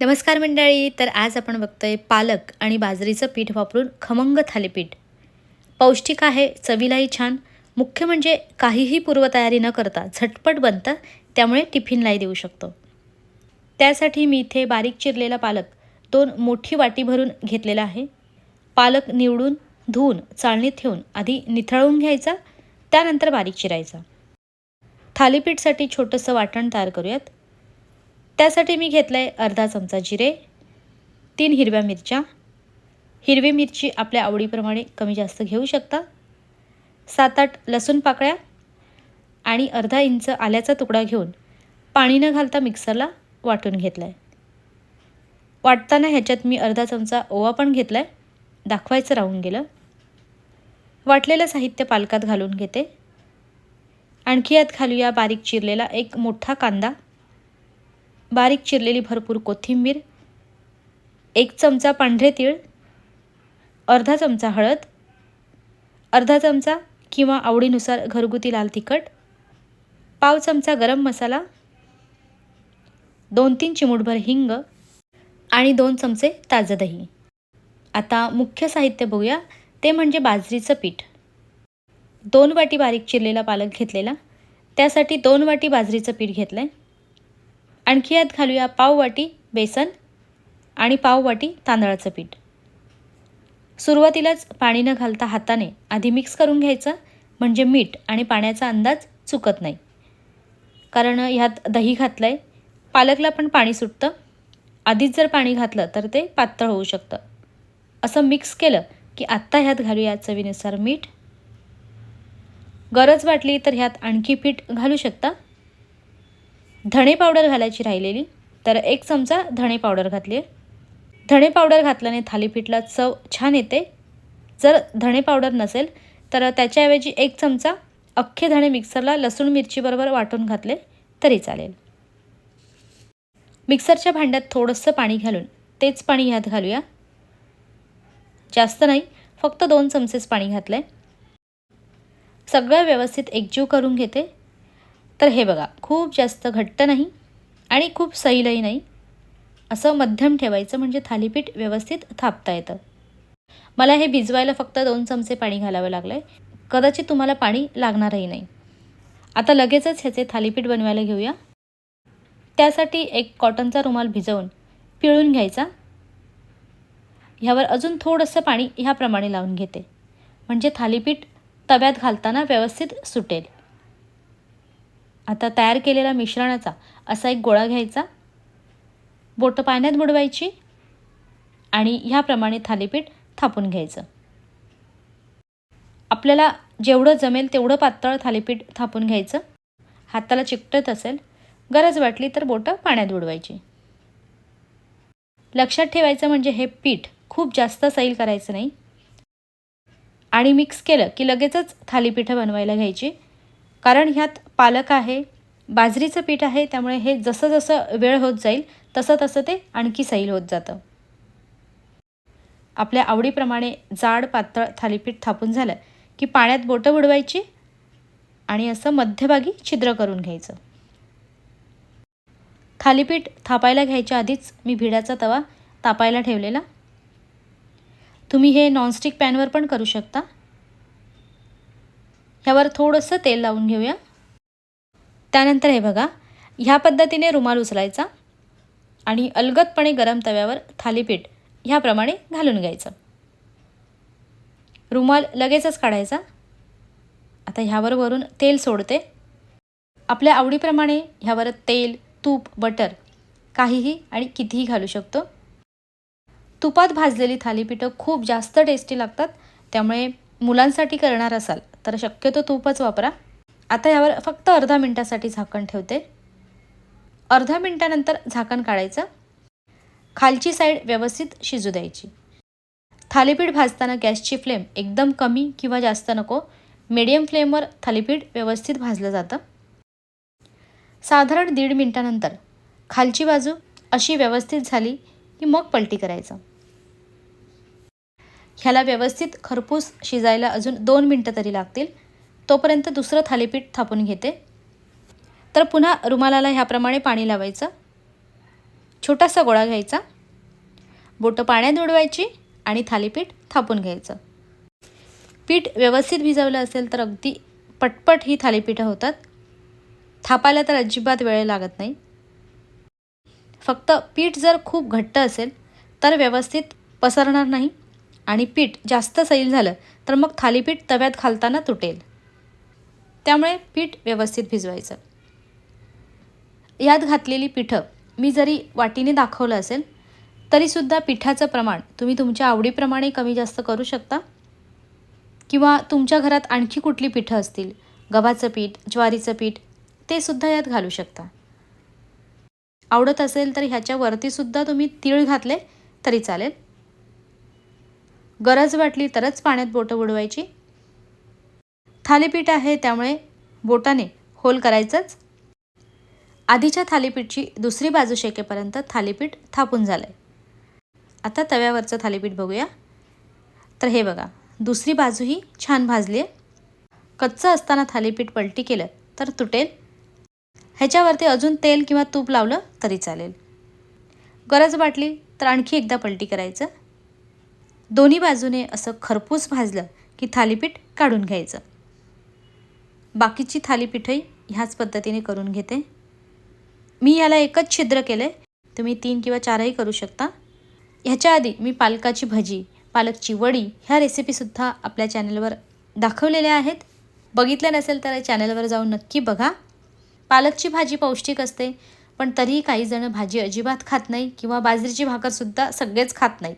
नमस्कार मंडळी तर आज आपण बघतोय पालक आणि बाजरीचं पीठ वापरून खमंग थालीपीठ. पौष्टिक आहे चवीलाही छान. मुख्य म्हणजे काहीही पूर्वतयारी न करता झटपट बनतं त्यामुळे टिफिनलाही देऊ शकतो. त्यासाठी मी इथे बारीक चिरलेला पालक दोन मोठी वाटी भरून घेतलेला आहे. पालक निवडून धुवून चाळणीत ठेवून आधी निथळवून घ्यायचा त्यानंतर बारीक चिरायचा. थालीपीठसाठी छोटंसं वाटण तयार करूयात. त्यासाठी मी घेतलं आहे अर्धा चमचा जिरे तीन हिरव्या मिरच्या. हिरवी मिरची आपल्या आवडीप्रमाणे कमी जास्त घेऊ शकता. सात आठ लसूण पाकळ्या आणि अर्धा इंच आल्याचा तुकडा घेऊन पाणी न घालता मिक्सरला वाटून घेतला आहे वाटताना ह्याच्यात मी अर्धा चमचा ओवा पण घेतला आहे दाखवायचं राहून गेलं. वाटलेलं साहित्य पालकात घालून घेते. आणखी यात घालूया बारीक चिरलेला एक मोठा कांदा. बारीक चिरलेली भरपूर कोथिंबीर एक चमचा पांढरे तीळ अर्धा चमचा हळद अर्धा चमचा किंवा आवडीनुसार घरगुती लाल तिखट पाव चमचा गरम मसाला दोन तीन चिमूटभर हिंग आणि दोन चमचे ताजं दही. आता मुख्य साहित्य बघूया ते म्हणजे बाजरीचं पीठ. दोन वाटी बारीक चिरलेला पालक घेतलेला त्यासाठी दोन वाटी बाजरीचं पीठ घेतलं आहे आणखी यात घालूया पाववाटी बेसन आणि पाववाटी तांदळाचं पीठ. सुरुवातीलाच पाणी न घालता हाताने आधी मिक्स करून घ्यायचं म्हणजे मीठ आणि पाण्याचा अंदाज चुकत नाही. कारण ह्यात दही घातलं आहे पालकला पण पाणी सुटतं. आधीच जर पाणी घातलं तर ते पातळ होऊ शकतं. असं मिक्स केलं की आत्ता ह्यात घालूया चवीनुसार मीठ. गरज वाटली तर ह्यात आणखी पीठ घालू शकता. धणे पावडर घालायची राहिलेली. तर एक चमचा धणे पावडर घातली आहे धणे पावडर घातल्याने थालीपीठला चव छान येते. जर धणे पावडर नसेल तर त्याच्याऐवजी एक चमचा अख्खे धणे मिक्सरला लसूण मिरचीबरोबर वाटून घातले तरी चालेल. मिक्सरच्या भांड्यात थोडंसं पाणी घालून तेच पाणी ह्यात घालूया. जास्त नाही फक्त दोन चमचेच पाणी घातलं आहे सगळं व्यवस्थित एकजीव करून घेते. तर हे बघा खूप जास्त घट्ट नाही आणि खूप सैलही नाही. असं मध्यम ठेवायचं म्हणजे थालीपीठ व्यवस्थित थापता येतं. मला हे भिजवायला फक्त दोन चमचे पाणी घालावं लागलं आहे कदाचित तुम्हाला पाणी लागणारही नाही. आता लगेचच ह्याचे थालीपीठ बनवायला घेऊया. त्यासाठी एक कॉटनचा रुमाल भिजवून पिळून घ्यायचा. ह्यावर अजून थोडंसं पाणी ह्याप्रमाणे लावून घेते. म्हणजे थालीपीठ तव्यात घालताना व्यवस्थित सुटेल. आता तयार केलेला मिश्रणाचा असा एक गोळा घ्यायचा. बोटं पाण्यात बुडवायची आणि ह्याप्रमाणे थालीपीठ थापून घ्यायचं. आपल्याला जेवढं जमेल तेवढं पातळ थालीपीठ थापून घ्यायचं. हाताला चिकटत असेल गरज वाटली तर बोटं पाण्यात बुडवायची. लक्षात ठेवायचं म्हणजे हे पीठ खूप जास्त सैल करायचं नाही. आणि मिक्स केलं की लगेचच थालीपीठं बनवायला घ्यायची. कारण ह्यात पालक आहे बाजरीचं पीठ आहे त्यामुळे हे जसं जसं वेळ होत जाईल तसं तसं ते आणखी सैल होत जातं. आपल्या आवडीप्रमाणे जाड पातळ थालीपीठ थापून झालं की पाण्यात बोटं बुडवायची आणि असं मध्यभागी छिद्र करून घ्यायचं. थालीपीठ थापायला घ्यायच्या आधीच मी भिडाचा तवा तापायला ठेवलेला. तुम्ही हे नॉनस्टिक पॅनवर पण करू शकता. ह्यावर थोडंसं तेल लावून घेऊया. त्यानंतर हे बघा ह्या पद्धतीने रुमाल उचलायचा आणि अलगदपणे गरम तव्यावर थालीपीठ ह्याप्रमाणे घालून घ्यायचं. रुमाल लगेचच काढायचा. आता ह्यावर वरून तेल सोडते. आपल्या आवडीप्रमाणे ह्यावर तेल तूप बटर काहीही आणि कितीही घालू शकतो. तुपात भाजलेली थालीपीठं खूप जास्त टेस्टी लागतात त्यामुळे मुलांसाठी करणार असाल. तर शक्यतो तूपच वापरा. आता यावर फक्त अर्धा मिनटासाठी झाकण ठेवते. अर्धा मिनटानंतर झाकण काढायचं. खालची साईड व्यवस्थित शिजू द्यायची. थालीपीठ भाजताना गॅसची फ्लेम एकदम कमी किंवा जास्त नको. मीडियम फ्लेमवर थालीपीठ व्यवस्थित भाजलं जातं. साधारण दीड मिनटानंतर खालची बाजू अशी व्यवस्थित झाली की मग पलटी करायचं. ह्याला व्यवस्थित खरपूस शिजायला अजून दोन मिनटं तरी लागतील. तोपर्यंत दुसरं थालीपीठ थापून घेते. तर पुन्हा रुमालाला ह्याप्रमाणे पाणी लावायचं. छोटासा गोळा घ्यायचा. बोटं पाण्यात उडवायची आणि थालीपीठ थापून घ्यायचं. पीठ व्यवस्थित भिजवलं असेल तर अगदी पटपट ही थालीपीठं होतात. थापायला तर अजिबात वेळ लागत नाही. फक्त पीठ जर खूप घट्ट असेल तर व्यवस्थित पसरणार नाही. आणि पीठ जास्त सैल झालं तर मग थालीपीठ तव्यात घालताना तुटेल. त्यामुळे पीठ व्यवस्थित भिजवायचं. यात घातलेली पिठं मी जरी वाटीने दाखवलं असेल तरीसुद्धा पिठाचं प्रमाण तुम्ही तुमच्या आवडीप्रमाणे कमी जास्त करू शकता. किंवा तुमच्या घरात आणखी कुठली पिठं असतील गव्हाचं पीठ ज्वारीचं पीठ ते सुद्धा यात घालू शकता. आवडत असेल तर ह्याच्यावरतीसुद्धा तुम्ही तीळ घातले तरी चालेल. गरज वाटली तरच पाण्यात बोटं बुडवायची. थालीपीठ आहे त्यामुळे बोटाने होल करायचंच. आधीच्या थालीपीठची दुसरी बाजू शेकेपर्यंत थालीपीठ थापून झालं आहे आता तव्यावरचं थालीपीठ बघूया. तर हे बघा दुसरी बाजूही छान भाजली आहे कच्चं असताना थालीपीठ पलटी केलं तर तुटेल. ह्याच्यावरती अजून तेल किंवा तूप लावलं तरी चालेल. गरज वाटली तर आणखी एकदा पलटी करायचं. दोन्ही बाजूने असं खरपूस भाजलं की थालीपीठ काढून घ्यायचं. बाकीची थालीपीठही ह्याच पद्धतीने करून घेते. मी ह्याला एकच छिद्र केलं आहे तुम्ही तीन किंवा चारही करू शकता. ह्याच्या आधी मी पालकाची भजी पालकची वडी ह्या रेसिपीसुद्धा आपल्या चॅनलवर दाखवलेल्या आहेत. बघितलं नसेल तर चॅनलवर जाऊन नक्की बघा. पालकची भाजी पौष्टिक असते पण तरीही काहीजणं भाजी अजिबात खात नाही किंवा बाजरीची भाकरसुद्धा सगळेच खात नाहीत.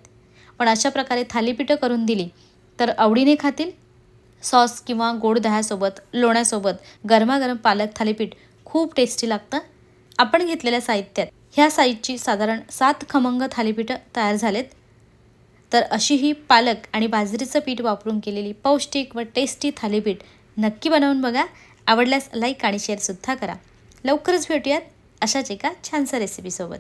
पण अशा प्रकारे थालीपीठं करून दिली तर आवडीने खातील. सॉस किंवा गोड दह्यासोबत लोण्यासोबत गरमागरम पालक थालीपीठ खूप टेस्टी लागतं. आपण घेतलेल्या साहित्यात ह्या साईजची साधारण सात खमंग थालीपीठं तयार झालेत. तर अशी ही पालक आणि बाजरीचं पीठ वापरून केलेली पौष्टिक व टेस्टी थालीपीठ नक्की बनवून बघा. आवडल्यास लाईक आणि शेअरसुद्धा करा. लवकरच भेटूयात अशाच एका छानसा रेसिपीसोबत